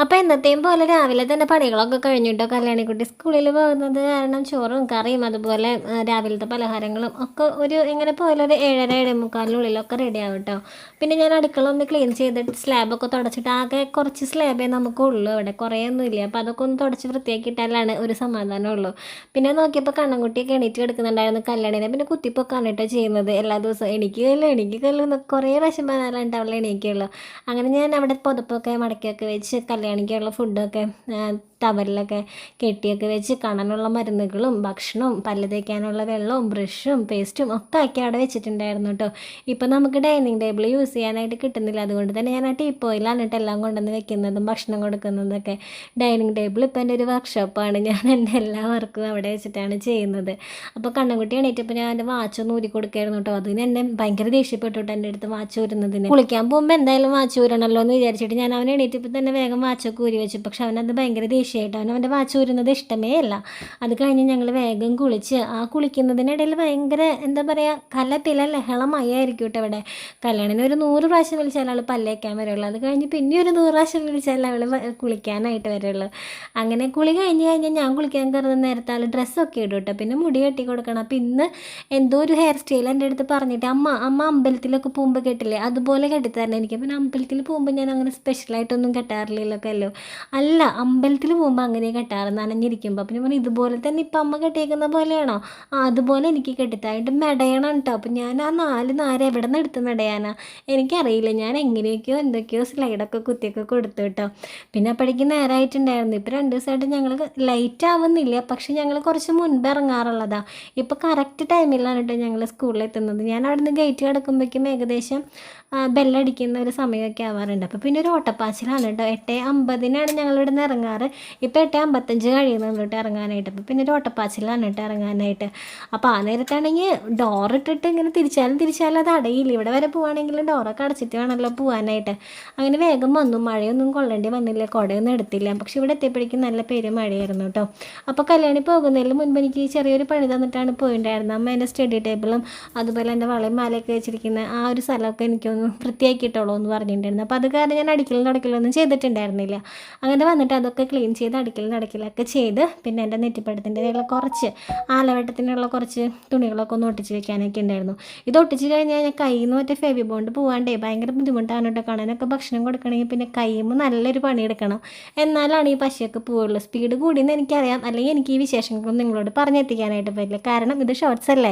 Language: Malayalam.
അപ്പോൾ എന്നത്തെയും പോലെ രാവിലെ തന്നെ പണികളൊക്കെ കഴിഞ്ഞിട്ടോ? കല്യാണിക്കുട്ടി സ്കൂളിൽ പോകുന്നത് കാരണം ചോറും കറിയും അതുപോലെ രാവിലത്തെ പലഹാരങ്ങളും ഒക്കെ ഒരു എങ്ങനെ പോയാലും ഒരു ഏഴര ഏഴേ മുക്കാലിനുള്ളിലൊക്കെ റെഡി ആവും കേട്ടോ പിന്നെ ഞാൻ അടുക്കള ഒന്ന് ക്ലീൻ ചെയ്തിട്ട് സ്ലാബൊക്കെ തുടച്ചിട്ട് ആകെ കുറച്ച് സ്ലാബേ നമുക്കുള്ളൂ അവിടെ. കുറേ ഒന്നുമില്ല അപ്പോൾ അതൊക്കെ ഒന്ന് തുടച്ച് വൃത്തിയാക്കിയിട്ടാലാണ് ഒരു സമാധാനമുള്ളൂ പിന്നെ നോക്കിയപ്പോൾ കണ്ണൻകുട്ടിയൊക്കെ എണീറ്റ് കിടക്കുന്നുണ്ടായിരുന്നു കല്യാണിനെ. പിന്നെ കുത്തിപ്പൊക്കാണ് കേട്ടോ ചെയ്യുന്നത് എല്ലാ ദിവസവും. എനിക്ക് കല്ല് എനിക്ക് കല്ല് കുറേ പ്രാവശ്യം പറഞ്ഞാലാണ് അവളെ എണീക്കുള്ളൂ. അങ്ങനെ ഞാൻ അവിടെ പുതപ്പൊക്കെ മടക്കിയൊക്കെ വെച്ച് കല്യാണിക്കുള്ള ഫുഡൊക്കെ ടവലിലൊക്കെ കെട്ടിയൊക്കെ വെച്ച് കാണാനുള്ള മരുന്നുകളും ഭക്ഷണവും പല്ല് തേക്കാനുള്ള വെള്ളവും ബ്രഷും പേസ്റ്റും ഒക്കെ ആക്കി അവിടെ വെച്ചിട്ടുണ്ടായിരുന്നു കേട്ടോ ഇപ്പം നമുക്ക് ഡൈനിങ് ടേബിൾ യൂസ് ചെയ്യാനായിട്ട് കിട്ടുന്നില്ല. അതുകൊണ്ട് തന്നെ ഞാൻ ആ ടീപ്പോയിലാണ് കേട്ടോ എല്ലാം കൊണ്ടുവന്ന് വെക്കുന്നതും ഭക്ഷണം കൊടുക്കുന്നതൊക്കെ. ഡൈനിങ് ടേബിൾ ഇപ്പം എന്റെ ഒരു വർക്ക്ഷോപ്പാണ്. ഞാൻ എന്റെ എല്ലാ വർക്കും അവിടെ വെച്ചിട്ടാണ് ചെയ്യുന്നത്. അപ്പോൾ കണ്ണൻകുട്ടി എണീറ്റപ്പോൾ ഞാൻ എന്റെ വാച്ച് ഒന്ന് ഊരി കൊടുക്കായിരുന്നു കേട്ടോ അതിന് എന്നെ ഭയങ്കര ദേഷ്യപ്പെട്ടു കേട്ടോ എന്റെ അടുത്ത് വാച്ച് ഊരുന്നതിന്. കുളിക്കാൻ പോകുമ്പോൾ എന്തായാലും വാച്ച് ഊരണല്ലോ എന്ന് വിചാരിച്ചിട്ട് ഞാൻ അവനെ എണീറ്റപ്പോൾ തന്നെ വേഗം വാച്ചൊക്കെ ഊരി വെച്ചു. പക്ഷെ അവനത് ഭയങ്കര ദേഷ്യമായിട്ടാണ്. അവൻ അവന്റെ വാച്ച് ഊരുന്നത് ഇഷ്ടമേ അല്ല. അത് കഴിഞ്ഞ് ഞങ്ങൾ വേഗം കുളിച്ച്. ആ കുളിക്കുന്നതിനിടയിൽ ഭയങ്കര എന്താ പറയുക കലത്തില ലഹളമയായിരിക്കും കേട്ടോ ഇവിടെ. കല്യാണിന് ഒരു നൂറ് പ്രാവശ്യം വിളിച്ചാൽ അവൾ പല്ലേക്കാൻ വരുള്ളൂ. അത് കഴിഞ്ഞ് പിന്നെ ഒരു നൂറ് പ്രാവശ്യം വിളിച്ചാൽ അവൾ കുളിക്കാനായിട്ട് വരുള്ളൂ. അങ്ങനെ കുളി കഴിഞ്ഞ് കഴിഞ്ഞാൽ ഞാൻ കുളിക്കാൻ കയറുന്ന നേരത്തെ ആൾ ഡ്രസ്സൊക്കെ ഇടും കേട്ടോ. പിന്നെ മുടി കെട്ടി കൊടുക്കണം. അപ്പം ഇന്ന് എന്തോ ഒരു ഹെയർ സ്റ്റൈൽ എന്റെ അടുത്ത് പറഞ്ഞിട്ട് അമ്മ അമ്മ അമ്പലത്തിലൊക്കെ പോകുമ്പോൾ കെട്ടില്ലേ? അതുപോലെ കെട്ടിത്തരണം എനിക്ക്. പിന്നെ അമ്പലത്തിൽ പോകുമ്പോൾ ഞാൻ അങ്ങനെ സ്പെഷ്യലായിട്ടൊന്നും കെട്ടാറില്ലല്ലോ അല്ലോ അല്ല അമ്പലത്തിൽ പോകുമ്പോൾ അങ്ങനെ കെട്ടാറ് നനഞ്ഞിരിക്കുമ്പോൾ അപ്പം ഞാൻ ഇതുപോലെ തന്നെ ഇപ്പം അമ്മ കെട്ടിയേക്കുന്ന പോലെയാണോ? ആ അതുപോലെ എനിക്ക് കെട്ടിത്തായിട്ട് മെടയണം കേട്ടോ അപ്പം ഞാൻ ആ നാല് നാര് എവിടെ നിന്ന് എടുത്ത് മെടയാനാ? എനിക്കറിയില്ല. ഞാൻ എങ്ങനെയൊക്കെയോ എന്തൊക്കെയോ സ്ലൈഡൊക്കെ കുത്തിയൊക്കെ കൊടുത്തു കേട്ടോ. പിന്നെ അപ്പോഴേക്കും നേരമായിട്ടുണ്ടായിരുന്നു ഇപ്പോൾ രണ്ട് ദിവസമായിട്ട് ഞങ്ങൾ ലൈറ്റ് ആവുന്നില്ല. പക്ഷെ ഞങ്ങൾ കുറച്ച് മുൻപ് ഇറങ്ങാറുള്ളതാണ് ഇപ്പോൾ കറക്റ്റ് ടൈമിലാണ് കേട്ടോ ഞങ്ങൾ സ്കൂളിൽ എത്തുന്നത്. ഞാൻ അവിടെ നിന്ന് ഗേറ്റ് കിടക്കുമ്പോഴേക്കും ഏകദേശം ബെല്ലടിക്കുന്ന ഒരു സമയമൊക്കെ ആവാറുണ്ട്. അപ്പോൾ പിന്നെ ഒരു ഓട്ടപ്പാച്ചിലാണ് കേട്ടോ. എട്ട് അമ്പതിനാണ് ഞങ്ങൾ ഇവിടെ നിന്ന് ഇറങ്ങാറ്. ഇപ്പോൾ എട്ട് അമ്പത്തഞ്ച് കഴിയുന്നുണ്ട് കേട്ടോ ഇറങ്ങാനായിട്ട്. അപ്പോൾ പിന്നെ ഒരു ഓട്ടപ്പാച്ചിലാണ് കേട്ടോ ഇറങ്ങാനായിട്ട്. അപ്പോൾ ആ നേരത്താണെങ്കിൽ ഡോർ ഇട്ടിട്ട് ഇങ്ങനെ തിരിച്ചാലും തിരിച്ചാലും അത് അടയില്ല. ഇവിടെ വരെ പോവുകയാണെങ്കിൽ ഡോറൊക്കെ അടച്ചിട്ട് വേണമല്ലോ പോകാനായിട്ട് അങ്ങനെ വേഗം വന്നു. മഴയൊന്നും കൊള്ളേണ്ടി വന്നില്ല. കുടയൊന്നും എടുത്തില്ല. പക്ഷെ ഇവിടെ എത്തിയപ്പോഴേക്കും നല്ല പേര് മഴയായിരുന്നു കേട്ടോ. അപ്പോൾ കല്യാണി പോകുന്നതിന് മുൻപ് എനിക്ക് ചെറിയൊരു പണി തന്നിട്ടാണ് പോയിട്ടുണ്ടായിരുന്നത് അമ്മ എന്റെ സ്റ്റഡി ടേബിളും അതുപോലെ എന്റെ വളയും മാലയൊക്കെ വെച്ചിരിക്കുന്ന ആ ഒരു സ്ഥലമൊക്കെ എനിക്കൊന്ന് വൃത്തിയാക്കിയിട്ടുള്ളൂ എന്ന് പറഞ്ഞിട്ടുണ്ടായിരുന്നു. അപ്പോൾ അത് കാരണം ഞാൻ അടിക്കലും തുടക്കലൊന്നും ചെയ്തിട്ടുണ്ടായിരുന്നില്ല. അങ്ങനെ വന്നിട്ട് അതൊക്കെ ക്ലീൻ ചെയ്ത് അടുക്കലും നടക്കലൊക്കെ ചെയ്ത് പിന്നെ എന്റെ നെറ്റിപ്പടത്തിന്റെ കയ്യിൽ കുറച്ച് ആലവട്ടത്തിനുള്ള കുറച്ച് തുണികളൊക്കെ ഒന്ന് ഒട്ടിച്ച് വെക്കാനൊക്കെ ഉണ്ടായിരുന്നു. ഇത് ഒട്ടിച്ച് കഴിഞ്ഞാൽ ഞാൻ കയ്യിൽ നിന്ന് മറ്റേ ഫെവി ബോണ്ട് പോകാണ്ടേ ഭയങ്കര ബുദ്ധിമുട്ടാണ് കേട്ടോ. കാണാനൊക്കെ ഭക്ഷണം കൊടുക്കണമെങ്കിൽ പിന്നെ കയ്യുമ്പോൾ നല്ലൊരു പണിയെടുക്കണം എന്നാലാണ് ഈ പശയൊക്കെ പോവുള്ളൂ. സ്പീഡ് കൂടിയെന്ന് എനിക്കറിയാം. അല്ലെങ്കിൽ എനിക്ക് ഈ വിശേഷങ്ങളൊന്നും നിങ്ങളോട് പറഞ്ഞെത്തിക്കാനായിട്ട് പറ്റില്ല. കാരണം ഇത് ഷോർട്സ് അല്ലേ?